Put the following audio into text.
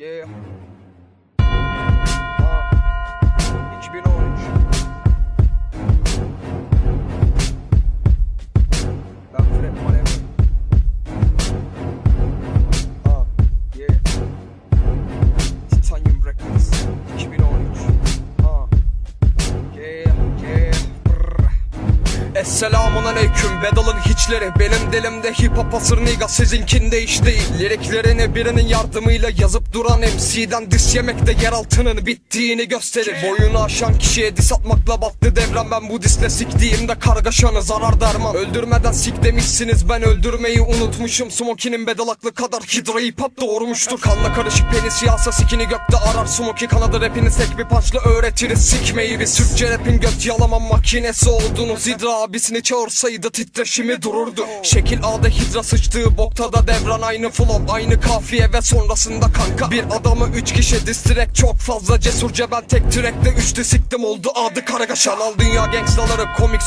Yeah. Esselamun aleyküm bedalın hiçleri. Benim dilimde hip hop asır niga sizinkinde iş değil. Liriklerini birinin yardımıyla yazıp duran MC'den dis yemekte yer altının bittiğini gösterir. Boyunu aşan kişiye dis atmakla battı devran. Ben bu disle siktiğimde kargaşanı zarar derman. Öldürmeden sik demişsiniz ben öldürmeyi unutmuşum. Smokey'nin bedalaklı kadar hidra hip hop doğurmuştur. Kanla karışık penis yağsa sikini gökte arar. Smokey kanadı rapini tek bir punchla öğretiriz. Sikmeyi biz Türkçe rapin göt yalama makinesi oldunuz. Hidra abisini çağırsaydı titreşimi dururdu. Şekil A'da hidra sıçtığı bokta da devran aynı flow Aynı kafiye ve sonrasında kanka. Bir adamı üç kişi distirek çok fazla cesurca Ben tek trackte üçlü siktim oldu. Adı Karagaşan Al dünya gangstaları komik